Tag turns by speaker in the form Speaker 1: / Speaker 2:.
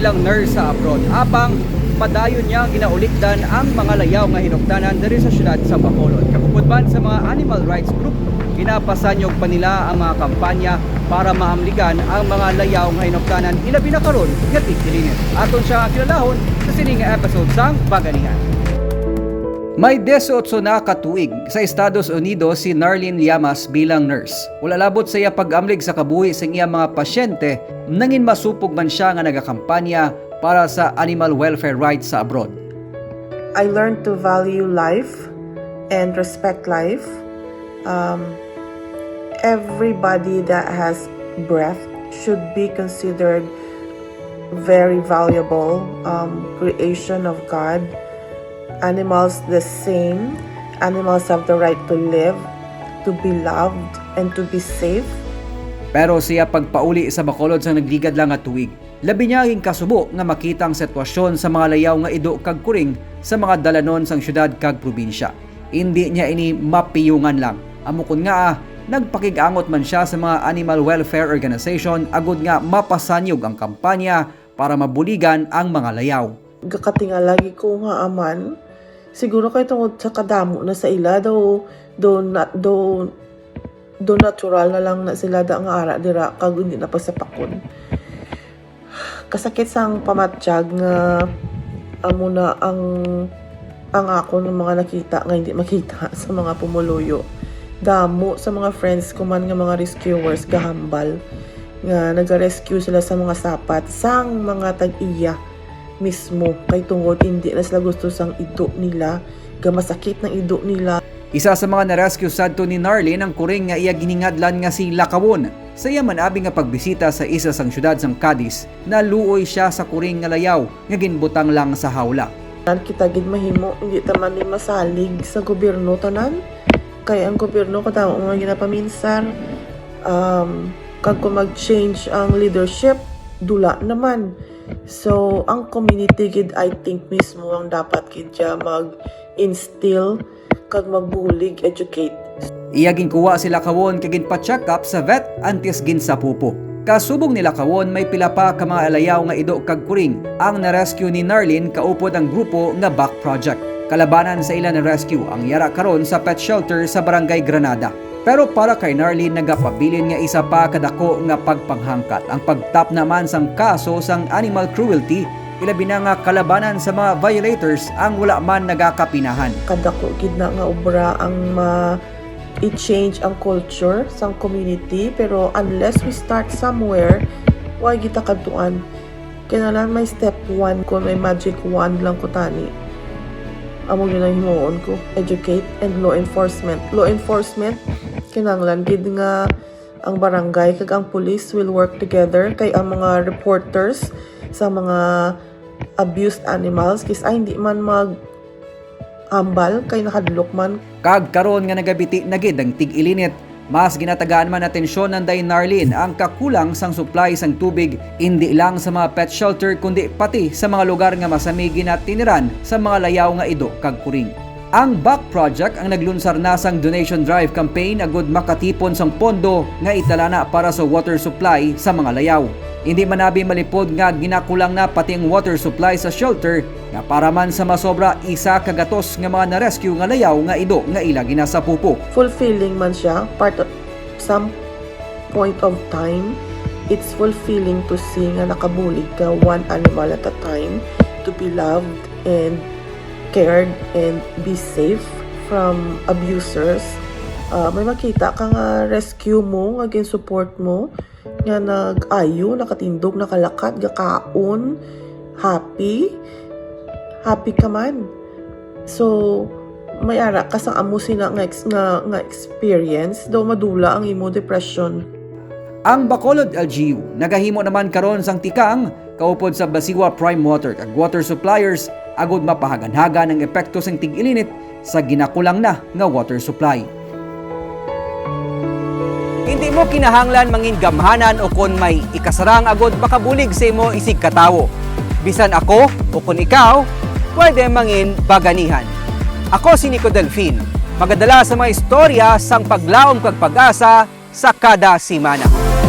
Speaker 1: bilang nurse sa abroad. Apang padayon niya ginaulikdan ang mga layaw nga hinuktanan diri sa syudad sa Bacolod. Kapupudban sa mga animal rights group, pinapasanyog pa nila ang mga kampanya para maamligan ang mga layaw nga hinuktanan ilabi na karon nga tigilinin. Aton siya kilalahon sa sining nga episode sang Baganihan. May 18 na katuig sa Estados Unidos si Narlene Llamas bilang nurse. Wala labot sa iya pag-amlig sa kabuhi sa iya mga pasyente, nangin masupog man siya nga nagakampanya para sa animal welfare rights sa abroad.
Speaker 2: I learned to value life and respect life. Um, everybody that has breath should be considered very valuable um, creation of God. Animals the same. Animals have the right to live, to be loved, and to be safe.
Speaker 1: Pero siya pagpauli sa Bacolod sa nagligad lang nga tuig. Labi niya ang kasubo nga makita ang sitwasyon sa mga layaw nga ido kag kuring sa mga dalanon sang syudad kag probinsya. Hindi niya ini mapiyungan lang. Amukon nga ah, nagpakigangot man siya sa mga animal welfare organization agud nga mapasanyog ang kampanya para mabuligan ang mga layaw.
Speaker 2: Gakatinga lagi ko nga aman. Siguro kay tungod sa kadamo na sa ila daw do na do do natural na lang na sila da nga ara dira kag hindi na pasapakon. Kasakit sang pamatsyag nga amo na ang ang ako ng mga nakita nga hindi makita sa mga pumuluyo. Damo sa mga friends ko man nga mga rescuers gahambal nga nag-rescue sila sa mga sapat sang mga tag-iya mismo. Kay tungod hindi na sila gusto sang ido nila. Gamasakit ng ido nila.
Speaker 1: Isa sa mga na-rescue sadto ni Narlene ang kuring nga iya giningadlan nga si Lakawon. Sa iya man abi nga pagbisita sa isa sang syudad sang Cadiz, naluoy siya sa kuring nga layaw nga ginbutang lang sa hawla.
Speaker 2: Nan kita gid mahimo hindi taman ni masalig sa gobyerno tanan. Kay ang gobyerno kada mga ginapaminsan um kag kung mag-change ang leadership dula naman so ang community gid I think mismo ang dapat gid mag-instill kag magbulig educate
Speaker 1: Iya ginkuha sila kawon kag ginpa-check up sa vet antes gin sa pupo. Kasubong nila kawon may pila pa ka mga alayaw nga ido kag kuring ang na-rescue ni Narlene kaupod ang grupo nga Back Project. Kalabanan sa ilan na rescue ang yara karon sa pet shelter sa Barangay Granada. Pero para kay Narlene nagapabilin nga isa pa kadako nga pagpanghangkat. Ang pagtap naman sang kaso sang animal cruelty ilabi na nga kalabanan sa mga violators ang wala man nagakapinahan.
Speaker 2: kadako gid na nga obra ang ma i-change ang culture sa community pero unless we start somewhere why kita kadtuan kailangan may step 1 ko may magic wand lang ko tani. Amo yun ang himuon ko. Educate and law enforcement. Law enforcement kinahanglan gid nga ang barangay kag ang police will work together kay ang mga reporters sa mga abused animals. Kis ay hindi man mag ambal kay nakadlok man.
Speaker 1: Kag karon nga nagabiti na gid ang tig-ilinit, mas ginatagaan man atensyon ng Day Narlin ang kakulang sang supply sang tubig. Hindi lang sa mga pet shelter kundi pati sa mga lugar nga masami ginatiniran sa mga layaw nga ido kag kuring. Ang Back Project ang naglunsar na sang donation drive campaign agud makatipon sang pondo nga italana para sa water supply sa mga layaw. Hindi manabi malipod nga ginakulang na pati ang water supply sa shelter nga para man sa masobra isa kagatos nga mga na-rescue nga layaw nga ido nga ila ginasa pupo.
Speaker 2: fulfilling man siya part of some point of time it's fulfilling to see nga nakabulig ka one animal at a time to be loved and cared and be safe from abusers. Ah, may makita ka nga rescue mo nga gin support mo nga nag-ayo nakatindog nakalakat gakaon happy happy ka man. So may ara ka sa amo sina nga, nga, nga experience daw madula ang imo depression.
Speaker 1: Ang Bacolod LGU nagahimo naman karon sang tikang kaupod sa Basiwa Prime Water kag water suppliers agud mapahaganhaga ng epekto sang tig-ilinit sa ginakulang na nga water supply. Hindi mo kinahanglan mangin gamhanan o kon may ikasarang agod makabulig sa imo isig katawo. Bisan ako o kon ikaw, pwede mangin baganihan. Ako si Nico Delfin, magadala sa mga istorya sang paglaom kag pag-asa sa kada simana.